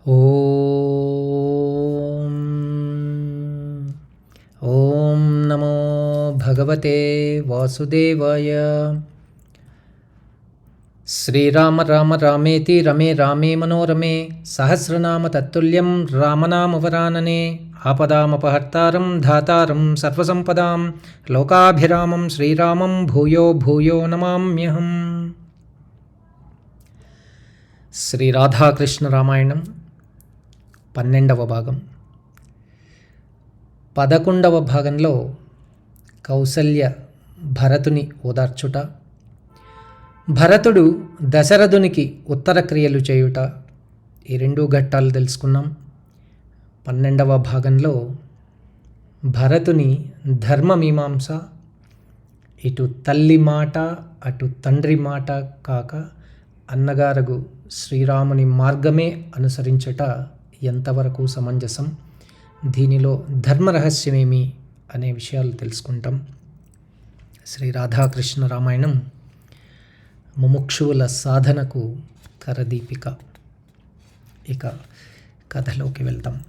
ॐ ॐ नमो भगवते वासुदेवाय। श्रीराम राम रामेति रमे रामे मनोरमे सहस्रनाम तत्तुल्यं रामनामवरानने आपदामपहर्तारं धातारं सर्वसम्पदां लोकाभिरामं श्रीरामं भूयो भूयो नमाम्यहम्। श्रीराधाकृष्णरामायणं పన్నెండవ భాగం. పదకొండవ భాగంలో కౌసల్య భరతుని ఓదార్చుట భరతుడు దశరథునికి ఉత్తర క్రియలు చేయుట ఈ రెండు ఘట్టాలు తెలుసుకున్నాం. పన్నెండవ భాగంలో భరతుని ధర్మమీమాంస ఇటు తల్లి మాట అటు తండ్రి మాట కాక అన్నగారగు శ్రీరాముని మార్గమే అనుసరించట ఎంతవరకు సమంజసం? దీనిలో ధర్మరహస్యమేమి అనే విషయాలు తెలుసుకుంటాం. శ్రీ రాధాకృష్ణ రామాయణం ముముక్షువుల సాధనకు కరదీపిక. ఇక కథలోకి వెళ్తాం.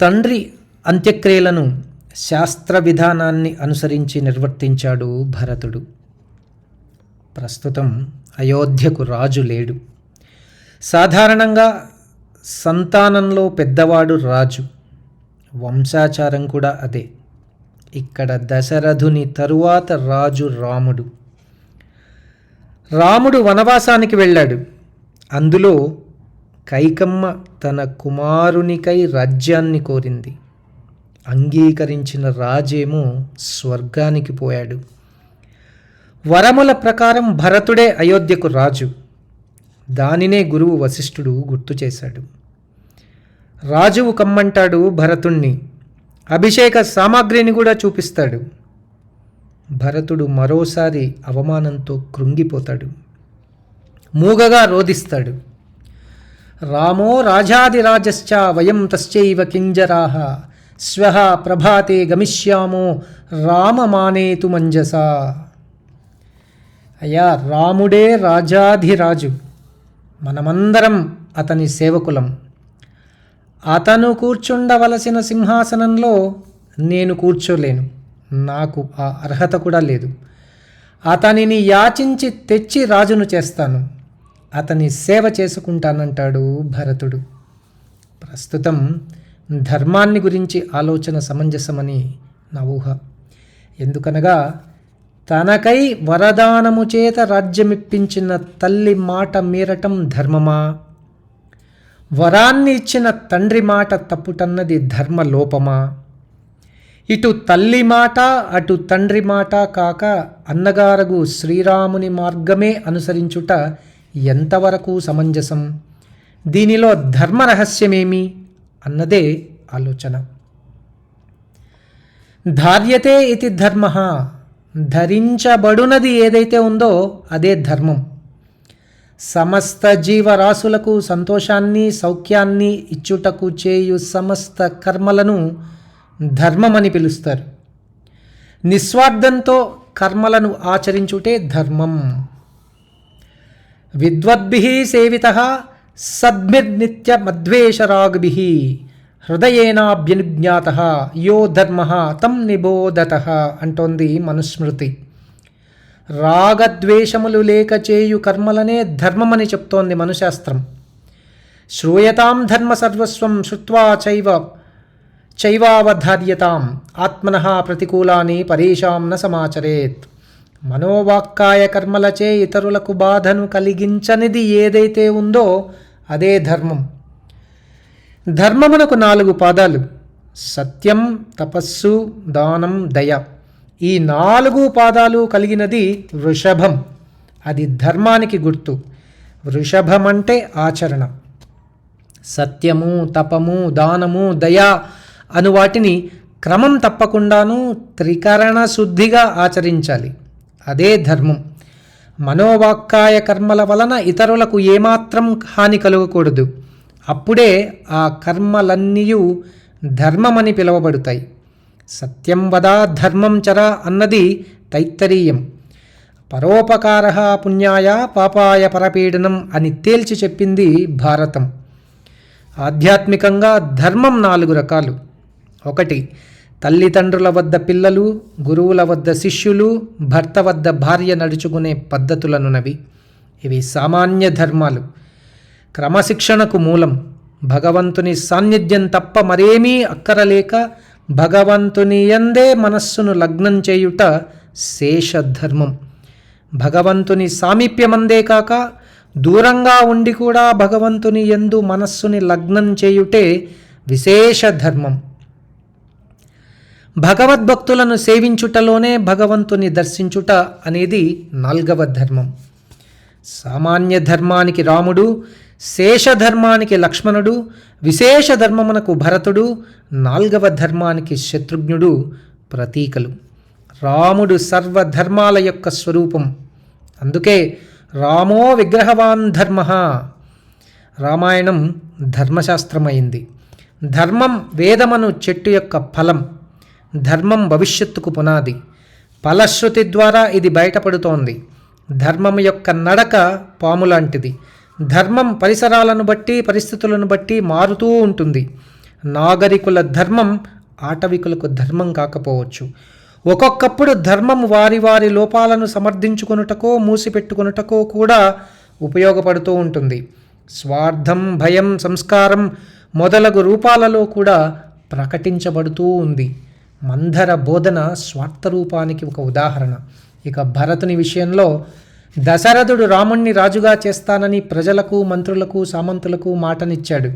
తండ్రి అంత్యక్రియలను శాస్త్ర విధానాన్ని అనుసరించి నిర్వర్తించాడు భరతుడు. ప్రస్తుతం అయోధ్యకు రాజు లేడు. సాధారణంగా సంతానంలో పెద్దవాడు రాజు. వంశాచారం కూడా అదే. ఇక్కడ దశరథుని తరువాత రాజు రాముడు. రాముడు వనవాసానికి వెళ్ళాడు. అందులో కైకమ్మ తన కుమారునికై రాజ్యాన్ని కోరింది. అంగీకరించిన రాజేమో స్వర్గానికి పోయాడు. వరముల ప్రకారం భరతుడే అయోధ్యకు రాజు. దానినే గురువు వశిష్ఠుడు గుర్తు చేశాడు. రాజువు కమ్మంటాడు భరతుణ్ణి. అభిషేక సామాగ్రిని కూడా చూపిస్తాడు. భరతుడు మరోసారి అవమానంతో కృంగిపోతాడు. మూగగా రోధిస్తాడు. రామో రాజాదిరాజశ్చ వయం తశ్చైవ కింజరాహ శ్వ ప్రభాతే గమిష్యామో రామమానేతు మంజసా. అయ్యా రాముడే రాజాధిరాజు. మనమందరం అతని సేవకులం. అతను కూర్చుండవలసిన సింహాసనంలో నేను కూర్చోలేను. నాకు ఆ అర్హత కూడా లేదు. అతనిని యాచించి తెచ్చి రాజును చేస్తాను. అతని సేవ చేసుకుంటానంటాడు భరతుడు. ప్రస్తుతం ధర్మాన్ని గురించి ఆలోచన సమంజసమని నా ఊహ. ఎందుకనగా తనకై వరదానము చేత రాజ్యమిప్పించిన తల్లి మాట మీరటం ధర్మమా? వరాన్ని ఇచ్చిన తండ్రి మాట తప్పుటన్నది ధర్మలోపమా? ఇటు తల్లి మాట అటు తండ్రి మాట కాక అన్నగారగు శ్రీరాముని మార్గమే అనుసరించుట ఎంతవరకు సమంజసం? దీనిలో ధర్మ రహస్యమేమి అన్నదే ఆలోచన. ధార్యతే ఇది ధర్మ ధరించబడునది ఏదైతే ఉందో అదే ధర్మం. సమస్త జీవరాశులకు సంతోషాన్ని సౌఖ్యాన్ని ఇచ్చుటకు చేయు సమస్త కర్మలను ధర్మమని పిలుస్తారు. నిస్వార్థంతో కర్మలను ఆచరించుటే ధర్మం. విద్వద్భి సేవిత సద్భిర్నిత్యమద్వేషరాగ్భి హృదయేనాభ్యనుజ్ఞాత యో ధర్మ తం నిబోధత అంటోంది మనుస్మృతి. రాగద్వేషములు లేక చేయు కర్మలనే ధర్మమని చెప్తోంది మనుశాస్త్రం. శ్రూయతాం ధర్మ సర్వస్వం శృత్వా చైవ చైవావధార్యతాం ఆత్మన ప్రతికూలాని పరీషాం న సమాచరేత్. మనోవాక్కాయ కర్మలచే ఇతరులకు బాధను కలిగించనిది ఏదైతే ఉందో అదే ధర్మం. ధర్మమునకు నాలుగు పాదాలు. సత్యం తపస్సు దానం దయ. ఈ నాలుగు పాదాలు కలిగినది వృషభం. అది ధర్మానికి గుర్తు. వృషభం అంటే ఆచరణ. సత్యము తపము దానము దయ అను వాటిని క్రమం తప్పకుండాను త్రికరణ శుద్ధిగా ఆచరించాలి. అదే ధర్మం. మనోవాక్కాయ కర్మల వలన ఇతరులకు ఏమాత్రం హాని కలగకూడదు. అప్పుడే ఆ కర్మలన్నీయు ధర్మమని పిలువబడతాయి. సత్యం వదా ధర్మం చర అన్నది తైత్తరీయం. పరోపకార పుణ్యాయ పాపాయ పరపీడనం అని తేల్చి చెప్పింది భారతం. ఆధ్యాత్మికంగా ధర్మం నాలుగు రకాలు. ఒకటి తల్లిదండ్రుల వద్ద పిల్లలు గురువుల వద్ద శిష్యులు భర్త వద్ద భార్య నడుచుకునే పద్ధతులనునవి ఇవి సామాన్య ధర్మాలు. క్రమశిక్షణకు మూలం. భగవంతుని సాన్నిధ్యం తప్ప మరేమీ అక్కరలేక భగవంతుని ఎందే మనస్సును లగ్నం చేయుట శేషధర్మం. భగవంతుని సామీప్యమందే కాక దూరంగా ఉండి కూడా భగవంతుని ఎందు మనస్సుని లగ్నం చేయుటే విశేష ధర్మం భగవద్భక్తులను సేవించుటలోనే భగవంతుని దర్శించుట అనేది నాల్గవ ధర్మం. సామాన్య ధర్మానికి రాముడు శేషధర్మానికి లక్ష్మణుడు విశేష ధర్మమునకు భరతుడు నాల్గవ ధర్మానికి శత్రుఘ్నుడు ప్రతీకలు. రాముడు సర్వధర్మాల యొక్క స్వరూపం. అందుకే రామో విగ్రహవాన్ ధర్మ. రామాయణం ధర్మశాస్త్రమైంది. ధర్మం వేదమను చెట్టు యొక్క ఫలం. ధర్మం భవిష్యత్తుకు పునాది. ఫలశ్రుతి ద్వారా ఇది బయటపడుతోంది. ధర్మం యొక్క నడక పాము లాంటిది. ధర్మం పరిసరాలను బట్టి పరిస్థితులను బట్టి మారుతూ ఉంటుంది. నాగరికుల ధర్మం ఆటవికులకు ధర్మం కాకపోవచ్చు. ఒక్కొక్కప్పుడు ధర్మం వారి వారి లోపాలను సమర్థించుకొనుటకో మూసిపెట్టుకొనుటకో కూడా ఉపయోగపడుతూ ఉంటుంది. స్వార్థం భయం సంస్కారం మొదలగు రూపాలలో కూడా ప్రకటించబడుతూ ఉంది. మంధర బోధన స్వార్థ రూపానికి ఒక ఉదాహరణ. ఇక భరతుని విషయంలో దశరథుడు రాముణ్ణి రాజుగా చేస్తానని ప్రజలకు మంత్రులకు సామంతులకు మాటనిచ్చాడు.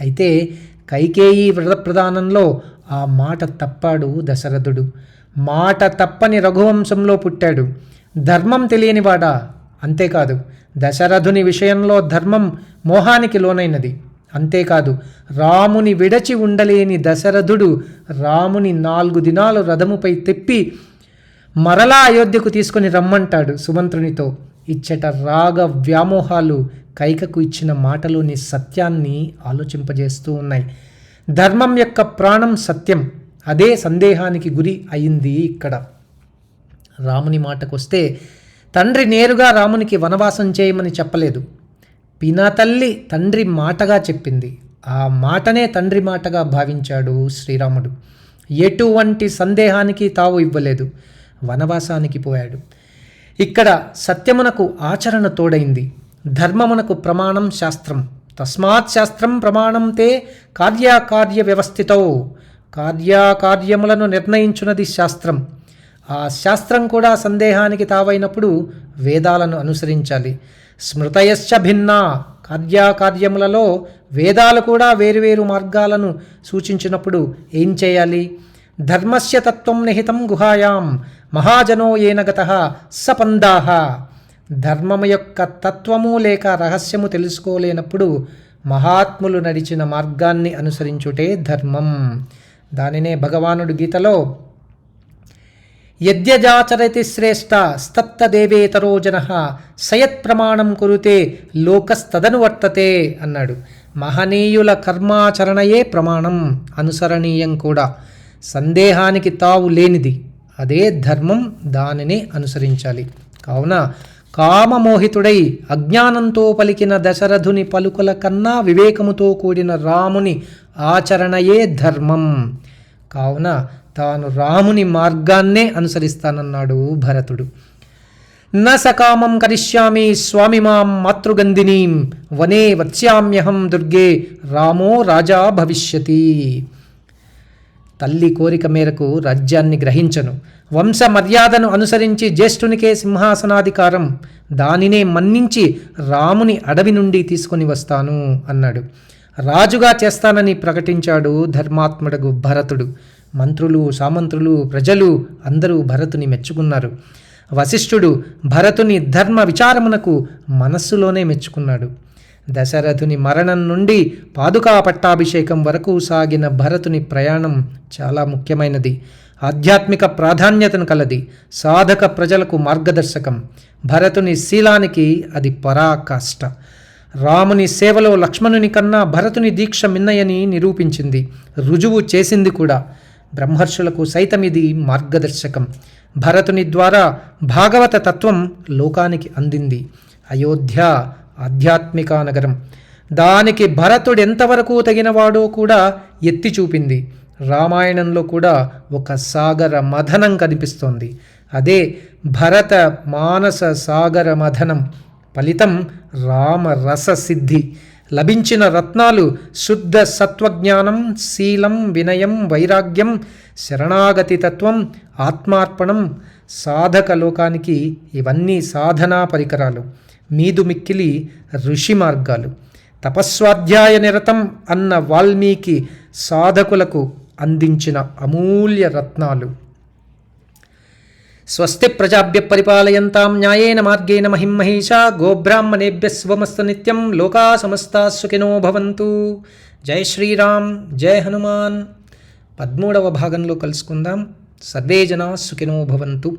అయితే కైకేయి వ్రత ప్రధానంలో ఆ మాట తప్పాడు దశరథుడు. మాట తప్పని రఘువంశంలో పుట్టాడు. ధర్మం తెలియనివాడా? అంతేకాదు దశరథుని విషయంలో ధర్మం మోహానికి లోనైనది. అంతేకాదు రాముని విడచి ఉండలేని దశరథుడు రాముని నాలుగు దినాలు రథముపై తెప్పి మరలా అయోధ్యకు తీసుకొని రమ్మంటాడు సుమంత్రునితో. ఇచ్చట రాగ వ్యామోహాలు కైకకు ఇచ్చిన మాటలోని సత్యాన్ని ఆలోచింపజేస్తూ ఉన్నాయి. ధర్మం యొక్క ప్రాణం సత్యం. అదే సందేహానికి గురి అయింది ఇక్కడ. రాముని మాటకొస్తే తండ్రి నేరుగా రామునికి వనవాసం చేయమని చెప్పలేదు. పినతల్లి తండ్రి మాటగా చెప్పింది. ఆ మాటనే తండ్రి మాటగా భావించాడు శ్రీరాముడు. ఎటువంటి సందేహానికి తావు ఇవ్వలేదు. వనవాసానికి పోయాడు. ఇక్కడ సత్యమునకు ఆచరణ తోడైంది. ధర్మమునకు ప్రమాణం శాస్త్రం. తస్మాత్ శాస్త్రం ప్రమాణం తే కార్యాకార్య వ్యవస్థితో. కార్యాకార్యములను నిర్ణయించున్నది శాస్త్రం. ఆ శాస్త్రం కూడా సందేహానికి తావైనప్పుడు వేదాలను అనుసరించాలి. స్మృతయశ్చ భిన్నా. కార్యాకార్యములలో వేదాలు కూడా వేరువేరు మార్గాలను సూచించినప్పుడు ఏం చేయాలి? ధర్మస్య తత్వం నిహితం గుహాయాం. మహాజనో ఏన గత సపందాహ ధర్మము యొక్క తత్వము లేక రహస్యము తెలుసుకోలేనప్పుడు మహాత్ములు నడిచిన మార్గాన్ని అనుసరించుటే ధర్మం. దానినే భగవానుడు గీతలో యద్యజాచరతి శ్రేష్ట స్తత్తదేవేతరో జన సయత్ప్రమాణం కురుతే లోకస్తదను వర్తతే అన్నాడు. మహనీయుల కర్మాచరణయే ప్రమాణం అనుసరణీయం కూడా. సందేహానికి తావు లేనిది. అదే ధర్మం దానిని అనుసరించాలి. కావున కామమోహితుడై అజ్ఞానంతో పలికిన దశరథుని పలుకుల కన్నా వివేకముతో కూడిన రాముని ఆచరణయే ధర్మం. కావున తాను రాముని మార్గాన్నే అనుసరిస్తానన్నాడు భరతుడు. న సకామం కరిష్యామి స్వామి మాం మాతృగంధినీం వనే వత్స్యామ్యహం దుర్గే రామో రాజా భవిష్యతి. తల్లి కోరిక మేరకు రాజ్యాన్ని గ్రహించను. వంశ మర్యాదను అనుసరించి జ్యేష్ఠునికే సింహాసనాధికారం దానినే మన్నించి రాముని అడవి నుండి తీసుకొని వస్తాను అన్నాడు. రాజుగా చేస్తానని ప్రకటించాడు ధర్మాత్ముడగు భరతుడు. మంత్రులు సామంత్రులు ప్రజలు అందరూ భరతుని మెచ్చుకున్నారు. వశిష్ఠుడు భరతుని ధర్మ విచారమునకు మనస్సులోనే మెచ్చుకున్నాడు. దశరథుని మరణం నుండి పాదుకా పట్టాభిషేకం వరకు సాగిన భరతుని ప్రయాణం చాలా ముఖ్యమైనది. ఆధ్యాత్మిక ప్రాధాన్యతను కలది. సాధక ప్రజలకు మార్గదర్శకం. భరతుని శీలానికి అది పరాకాష్ట. రాముని సేవలో లక్ష్మణుని కన్నా భరతుని దీక్ష మిన్నయని నిరూపించింది. రుజువు చేసింది కూడా. బ్రహ్మర్షులకు సైతం ఇది మార్గదర్శకం. భరతుని ద్వారా భాగవత తత్వం లోకానికి అందింది. అయోధ్య ఆధ్యాత్మిక నగరం. దానికి భరతుడు ఎంతవరకు తగినవాడో కూడా ఎత్తి చూపింది. రామాయణంలో కూడా ఒక సాగర మథనం కనిపిస్తోంది. అదే భరత మానస సాగర మథనం. ఫలితం రామరస సిద్ధి. లభించిన రత్నాలు శుద్ధ సత్వజ్ఞానం శీలం వినయం వైరాగ్యం శరణాగతి తత్వం ఆత్మార్పణం సాధక లోకానికి ఇవన్నీ సాధనా పరికరాలు. మీదు మిక్కిలి ఋషి మార్గాలు. తపస్వాధ్యాయ నిరతం అన్న వాల్మీకి సాధకులకు అందించిన అమూల్య రత్నాలు. స్వస్తి ప్రజాభ్య పరిపాలయంతాం న్యాయేన మార్గేణ మహిమహేషా గోబ్రాహ్మణేభ్య శుభమస్తు నిత్యం లోకా సమస్త సుఖినో భవంతు. జై శ్రీరామ్ జై హనుమాన్. పదమూడవ భాగంలో కలుసుకుందాం. సర్వే జనా సుఖినో భవంతు.